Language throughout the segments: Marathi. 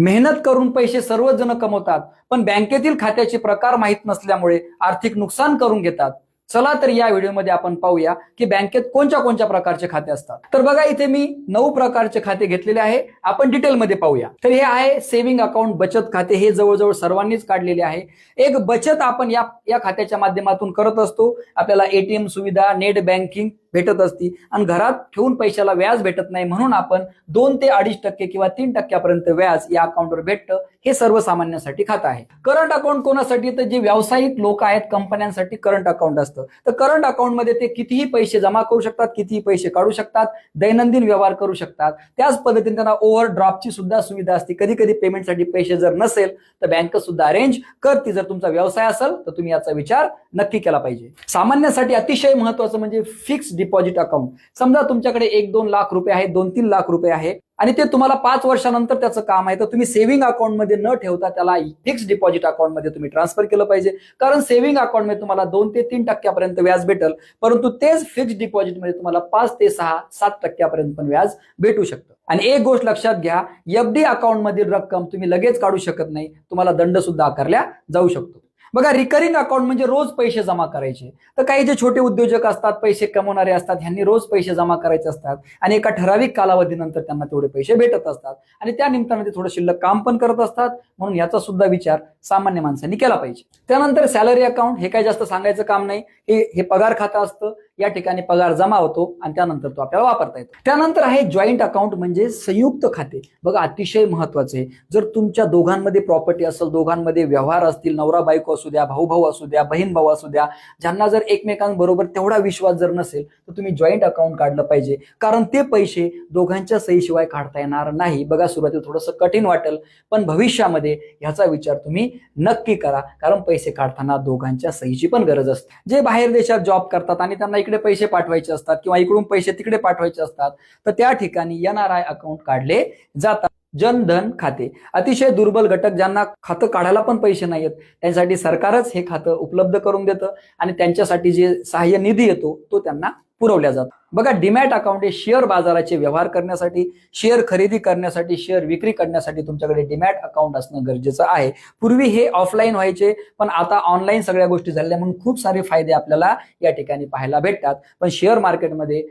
मेहनत करून पैसे सर्वच जण कमवतात पण बँकेतील खात्याचे प्रकार माहीत नसल्यामुळे आर्थिक नुकसान करून घेतात. चला तर या व्हिडिओमध्ये आपण पाहूया की बँकेत कोणत्या कोणत्या प्रकारचे खाते असतात. तर बघा इथे मी नऊ प्रकारचे खाते घेतलेले आहे. आपण डिटेलमध्ये पाहूया. तर हे आहे सेव्हिंग अकाउंट बचत खाते. हे जवळजवळ सर्वांनीच काढलेले आहे. एक बचत आपण या या खात्याच्या माध्यमातून करत असतो. आपल्याला एटीएम सुविधा नेट बँकिंग भेटत असती. आणि घरात ठेवून पैशाला व्याज भेटत नाही म्हणून आपण दोन ते अडीच टक्के किंवा तीन टक्क्यापर्यंत व्याज या अकाउंटवर भेटतं. हे सर्वसामान्यांसाठी खातं आहे. करंट अकाउंट कोणासाठी? तर जे व्यावसायिक लोक आहेत कंपन्यांसाठी करंट अकाउंट असतं. तर करंट अकाउंटमध्ये ते कितीही पैसे जमा करू शकतात कितीही पैसे काढू शकतात दैनंदिन व्यवहार करू शकतात. त्याच पद्धतीने त्यांना ओव्हर ड्राफ्टची सुद्धा सुविधा असते. कधी कधी पेमेंटसाठी पैसे जर नसेल तर बँक सुद्धा अरेंज करते. जर तुमचा व्यवसाय असेल तर तुम्ही याचा विचार नक्की केला पाहिजे. सामान्यासाठी अतिशय महत्वाचं म्हणजे फिक्स्ड डिपॉझिट अकाउंट समजा तुमच्याकडे एक दोन लाख रुपये आहे दोन तीन लाख रुपये आहे आणि ते तुम्हाला पाच वर्षानंतर त्याचं काम आहे तर तुम्ही सेव्हिंग अकाउंटमध्ये न ठेवता त्याला फिक्स डिपॉझिट अकाउंटमध्ये तुम्ही ट्रान्सफर केलं पाहिजे. कारण सेव्हिंग अकाउंटमध्ये तुम्हाला दोन ते तीन टक्क्यापर्यंत व्याज भेटेल परंतु तेच फिक्स डिपॉझिटमध्ये तुम्हाला पाच ते सहा सात टक्क्यापर्यंत पण व्याज भेटू शकतं. आणि एक गोष्ट लक्षात घ्या एफ डी अकाउंटमधील रक्कम तुम्ही लगेच काढू शकत नाही तुम्हाला दंड सुद्धा आकारल्या जाऊ शकतो. बघा रिकरिंग अकाउंट म्हणजे रोज पैसे जमा करायचे. तर काही जे छोटे उद्योजक असतात पैसे कमवणारे असतात ह्यांनी रोज पैसे जमा करायचे असतात आणि एका ठराविक कालावधीनंतर त्यांना तेवढे पैसे भेटत असतात आणि त्या निमित्ताने ते थोडं शिल्लक काम पण करत असतात. म्हणून याचा सुद्धा विचार सामान्य माणसांनी केला पाहिजे. त्यानंतर सॅलरी अकाउंट हे काही जास्त सांगायचं काम नाही. हे हे पगार खातं असतं. या ठिकाणी पगार जमा होतो आणि त्यानंतर तो आपल्याला वापरता येतो. त्यानंतर आहे जॉईंट अकाउंट म्हणजे संयुक्त खाते. बघा अतिशय महत्त्वाचे आहे. जर तुमच्या दोघांमध्ये प्रॉपर्टी असेल दोघांमध्ये व्यवहार असतील नवरा बायको असू द्या भाऊ भाऊ असू द्या बहीण भाऊ असू द्या ज्यांना जर एकमेकांबरोबर तेवढा विश्वास जर नसेल तर तुम्ही जॉईंट अकाउंट काढलं पाहिजे. कारण ते पैसे दोघांच्या सहीशिवाय काढता येणार नाही. बघा सुरुवातीला थोडंसं कठीण वाटेल पण भविष्यामध्ये ह्याचा विचार तुम्ही नक्की करा. कारण पैसे काढताना दोघांच्या सहीची पण गरज असते. जे बाहेर देशात जॉब करतात आणि त्यांना इकडे पैसे पाठवायचे असतात किंवा इकडून पैसे तिकडे पाठवायचे असतात तर त्या ठिकाणी एन आर आय अकाउंट काढले जातात. जनधन खाते. अतिशय दुर्बल घटक ज्यांना खातं काढायला पण पैसे नाही आहेत त्यांच्यासाठी सरकारच हे खातं उपलब्ध करून देतं आणि त्यांच्यासाठी जे सहाय्य निधी येतो तो त्यांना पुरवल्या जातात. बघा डिमॅट अकाउंट हे शेअर बाजाराचे व्यवहार करण्यासाठी शेअर खरेदी करण्यासाठी शेअर विक्री करण्यासाठी तुमच्याकडे डिमॅट अकाउंट असणं गरजेचं आहे. पूर्वी हे ऑफलाईन व्हायचे पण आता ऑनलाईन सगळ्या गोष्टी झालेल्या म्हणून खूप सारे फायदे आपल्याला या ठिकाणी पाहायला भेटतात. पण शेअर मार्केटमध्ये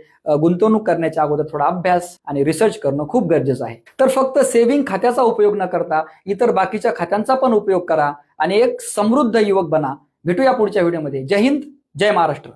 गुंतवणूक करण्याच्या अगोदर थोडा अभ्यास आणि रिसर्च करणं खूप गरजेचं आहे. तर फक्त सेव्हिंग खात्याचा उपयोग न करता इतर बाकीच्या खात्यांचा पण उपयोग करा आणि एक समृद्ध युवक बना. भेटूया पुढच्या व्हिडिओमध्ये जय हिंद जय महाराष्ट्र.